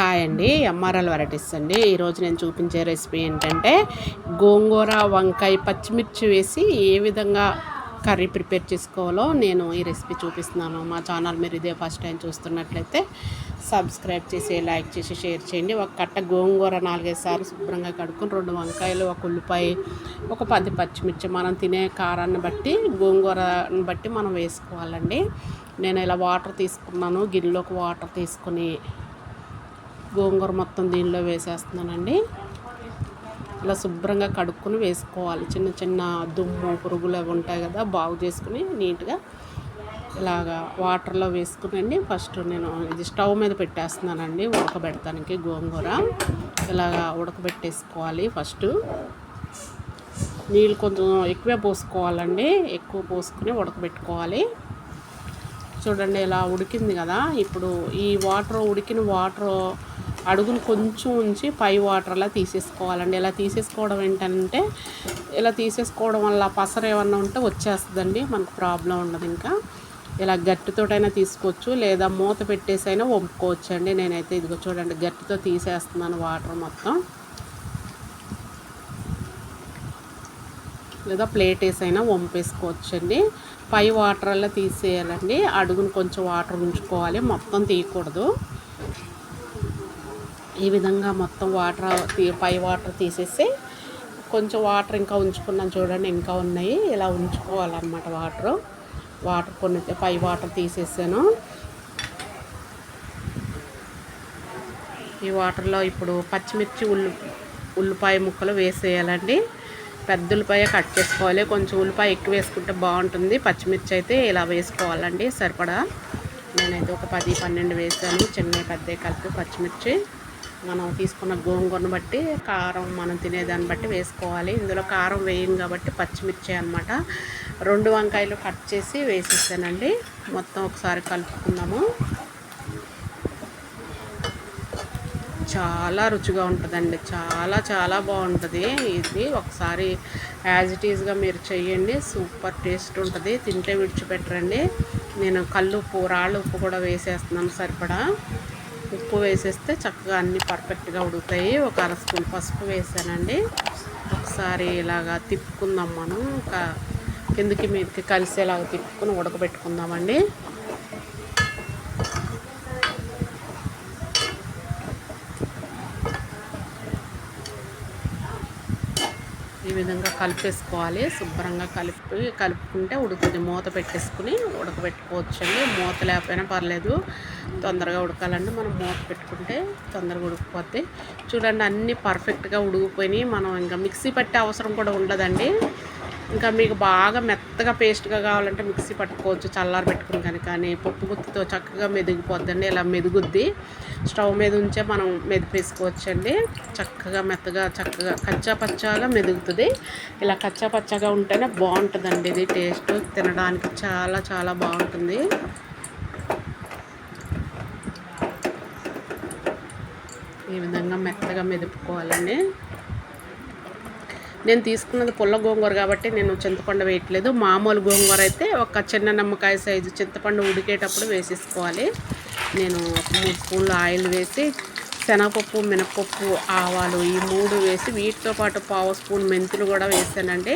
Hi అండి MRL varieties అండి. ఈరోజు నేను చూపించే రెసిపీ ఏంటంటే గోంగూర వంకాయ పచ్చిమిర్చి వేసి ఏ విధంగా కర్రీ ప్రిపేర్ చేసుకోవాలో నేను ఈ రెసిపీ చూపిస్తున్నాను. మా ఛానల్ మీరు ఇదే ఫస్ట్ టైం చూస్తున్నట్లయితే సబ్స్క్రైబ్ చేసి లైక్ చేసి షేర్ చేయండి. ఒక కట్ట గోంగూర నాలుగైదు సార్లు శుభ్రంగా కడుక్కొని రెండు వంకాయలు ఒక ఉల్లిపాయ ఒక పది పచ్చిమిర్చి మనం తినే కారాన్ని బట్టి గోంగూరని బట్టి మనం వేసుకోవాలండి. నేను ఇలా వాటర్ తీసుకున్నాను. గిన్నెలోకి వాటర్ తీసుకుని గోంగూర మొత్తం దీనిలో వేసేస్తున్నానండి. ఇలా శుభ్రంగా కడుక్కొని వేసుకోవాలి. చిన్న చిన్న దుమ్ము పురుగులు అవి ఉంటాయి కదా బాగు చేసుకుని నీట్గా ఇలాగా వాటర్లో వేసుకునండి. ఫస్ట్ నేను ఇది స్టవ్ మీద పెట్టేస్తున్నానండి ఉడకబెడతానికి గోంగూర. ఇలాగా ఉడకబెట్టేసుకోవాలి ఫస్ట్. నీళ్ళు కొంచెం ఎక్కువే పోసుకోవాలండి. ఎక్కువ పోసుకుని ఉడకబెట్టుకోవాలి. చూడండి ఇలా ఉడికింది కదా. ఇప్పుడు ఈ వాటర్ ఉడికిన వాటర్ అడుగును కొంచెం ఉంచి పై వాటర్ అలా తీసేసుకోవాలండి. ఇలా తీసేసుకోవడం ఏంటంటే ఇలా తీసేసుకోవడం వల్ల పసర ఏమన్నా ఉంటే వచ్చేస్తుందండి. మనకు ప్రాబ్లం ఉండదు ఇంకా. ఇలా గట్టితోటైనా తీసుకోవచ్చు లేదా మూత పెట్టేసి అయినా వంపుకోవచ్చు అండి నేనైతే ఇదిగో చూడండి గట్టితో తీసేస్తున్నాను వాటర్ మొత్తం. లేదా ప్లేట్ వేసైనా అయినా పై వాటర్ అలా తీసేయాలండి. అడుగును కొంచెం వాటర్ ఉంచుకోవాలి. మొత్తం తీయకూడదు. ఈ విధంగా మొత్తం వాటర్ పై వాటర్ తీసేసి కొంచెం వాటర్ ఇంకా ఉంచుకున్నాను చూడండి. ఇంకా ఉన్నాయి. ఇలా ఉంచుకోవాలన్నమాట వాటర్. వాటర్ కొన్ని పై వాటర్ తీసేసాను. ఈ వాటర్లో ఇప్పుడు పచ్చిమిర్చి ఉల్లి ఉల్లిపాయ ముక్కలు వేసేయాలండి. పెద్ద ఉల్లిపాయ కట్ చేసుకోవాలి. కొంచెం ఉల్లిపాయ ఎక్కువ వేసుకుంటే బాగుంటుంది. పచ్చిమిర్చి అయితే ఇలా వేసుకోవాలండి. సరిపడా? నేనైతే ఒక పది పన్నెండు వేసాను. చిన్న పెద్ద కలిపి పచ్చిమిర్చి. మనం తీసుకున్న గోంగూరను బట్టి కారం మనం తినేదాన్ని బట్టి వేసుకోవాలి. ఇందులో కారం వేయం కాబట్టి పచ్చిమిర్చి అనమాట రెండు వంకాయలు కట్ చేసి వేసేసానండి. మొత్తం ఒకసారి కలుపుకున్నాము చాలా రుచిగా ఉంటుందండి. చాలా చాలా బాగుంటుంది. ఇది ఒకసారి యాజ్ ఇట్ ఈజ్గా మీరు చెయ్యండి. సూపర్ టేస్ట్ ఉంటుంది. తింటే విడిచిపెట్టరండి. నేను కళ్ళు ఉప్పు రాళ్ళు ఉప్పు కూడా వేసేస్తున్నాను సరిపడా. ఉప్పు వేసేస్తే చక్కగా అన్నీ పర్ఫెక్ట్గా ఉడుకుతాయి. ఒక అర స్పూన్ పసుపు వేసానండి. ఒకసారి ఇలాగా తిప్పుకుందాం మనం. ఇంకా కిందికి మీదకి కలిసేలాగా తిప్పుకుని ఉడకబెట్టుకుందామండి. ఈ విధంగా కలిపేసుకోవాలి. శుభ్రంగా కలిపి కలుపుకుంటే ఉడుకుతుంది. మూత పెట్టేసుకుని ఉడకబెట్టుకోవచ్చండి. మూత లేకపోయినా పర్లేదు. తొందరగా ఉడకాలండి. మనం మూత పెట్టుకుంటే తొందరగా ఉడికిపోద్ది. చూడండి అన్నీ పర్ఫెక్ట్గా ఉడికిపోయినాయి మనం ఇంకా మిక్సీ పట్టే అవసరం కూడా ఉండదండి. ఇంకా మీకు బాగా మెత్తగా పేస్ట్గా కావాలంటే మిక్సీ పట్టుకోవచ్చు చల్లారి పెట్టుకుని కానీ కానీ పప్పు గుత్తితో చక్కగా మెదిగిపోద్దండి. ఇలా మెదుగుద్ది. స్టవ్ మీద ఉంచే మనం మెదిపేసుకోవచ్చండి. చక్కగా మెత్తగా చక్కగా కచ్చా పచ్చాగా మెదుగుతుంది. ఇలా కచ్చా పచ్చగా ఉంటేనే బాగుంటుందండి ఇది టేస్ట్ తినడానికి చాలా చాలా బాగుంటుంది. ఈ విధంగా మెత్తగా మెదుపుకోవాలండి. నేను తీసుకున్నది పుల్ల గోంగూర కాబట్టి నేను చింతపండు వేయట్లేదు. మామూలు గోంగూర అయితే ఒక చిన్న నిమ్మకాయ సైజు చింతపండు ఉడికేటప్పుడు వేసేసుకోవాలి. నేను ఒక మూడు స్పూన్లు ఆయిల్ వేసి శనగపప్పు మినపప్పు ఆవాలు ఈ మూడు వేసి వీటితో పాటు పావు స్పూన్ మెంతులు కూడా వేసానండి.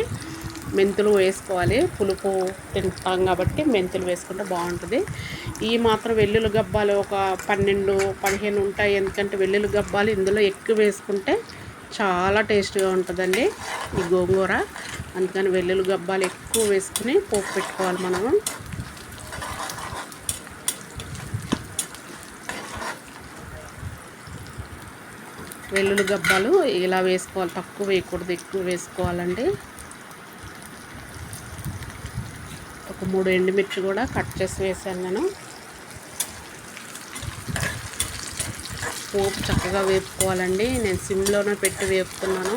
మెంతులు వేసుకోవాలి. పులుపు తింటాం కాబట్టి మెంతులు వేసుకుంటే బాగుంటుంది. ఈ మాత్రం వెల్లుల్లి గబ్బాలు ఒక పన్నెండు పదిహేను ఉంటాయి. ఎందుకంటే వెల్లుల్లి గబ్బాలు ఇందులో ఎక్కువ వేసుకుంటే చాలా టేస్ట్గా ఉంటుందండి ఈ గోంగూర. అందుకని వెల్లుల్లి గబ్బాలు ఎక్కువ వేసుకుని పోపు పెట్టుకోవాలి మనము. వెల్లుల్లి గబ్బాలు ఇలా వేసుకోవాలి తక్కువ వేయకూడదు ఎక్కువ వేసుకోవాలండి. ఒక మూడు ఎండుమిర్చి కూడా కట్ చేసి వేసాను నేను. పోపు చక్కగా వేపుకోవాలండి. నేను సిమ్లోనే పెట్టి వేపుతున్నాను.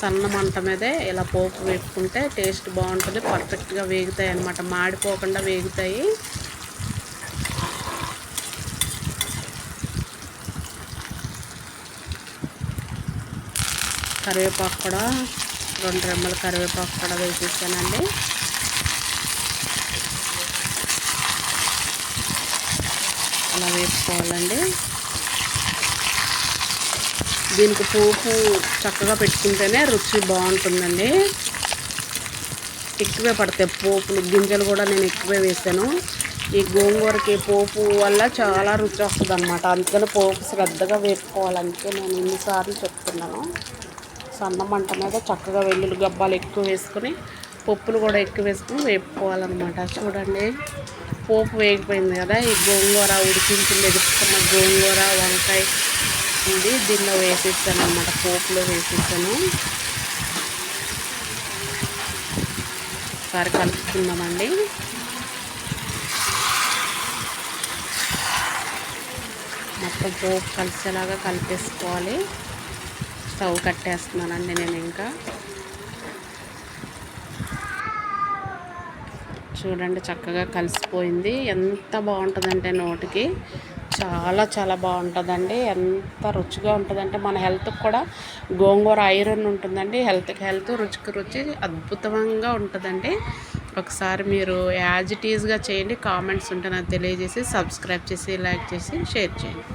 సన్న మంట మీదే ఇలా పోపు వేపుకుంటే టేస్ట్ బాగుంటుంది. పర్ఫెక్ట్గా వేగుతాయి అన్నమాట. మాడిపోకుండా వేగుతాయి. కరివేపాకు కూడా రెండు రెమ్మల కరివేపాకు కూడా వేసేసానండి. అలా వేసుకోవాలండి. దీనికి పోపు చక్కగా పెట్టుకుంటేనే రుచి బాగుంటుందండి. ఎక్కువే పడతాయి పోపులు గింజలు కూడా నేను ఎక్కువే వేసాను. ఈ గోంగూరకి పోపు వల్ల చాలా రుచి వస్తుంది అనమాట అందుకని పోపు శ్రద్ధగా వేసుకోవాలంటే నేను ఎన్నిసార్లు చెప్తున్నాను. సన్న మంట మీద చక్కగా వెల్లుల్లి గబ్బాలు ఎక్కువ వేసుకొని పప్పులు కూడా ఎక్కువ వేసుకుని వేపుకోవాలన్నమాట. చూడండి పోపు వేగిపోయింది కదా ఈ గోంగూర ఉడికించింది ఎదుర్కొన్న గోంగూర వంకాయ ఉంది. దీనిలో వేసిస్తాను అనమాట పోపులో వేసిస్తాను ఒకసారి కలుపుకుందామండి. మొత్తం పోపు కలిసేలాగా కలిపేసుకోవాలి. స్టవ్ కట్టేస్తున్నానండి నేను ఇంకా. చూడండి చక్కగా కలిసిపోయింది. ఎంత బాగుంటుందంటే నోటికి. చాలా చాలా బాగుంటుందండి. ఎంత రుచిగా ఉంటుందంటే మన హెల్త్కి కూడా గోంగూర ఐరన్ ఉంటుందండి. హెల్త్కి హెల్త్ రుచికి రుచి అద్భుతంగా ఉంటుందండి. ఒకసారి మీరు యాజ్ ఇట్ ఈజ్గా చేయండి. కామెంట్స్ ఉంటే నాకు తెలియజేసి సబ్స్క్రైబ్ చేసి లైక్ చేసి షేర్ చేయండి.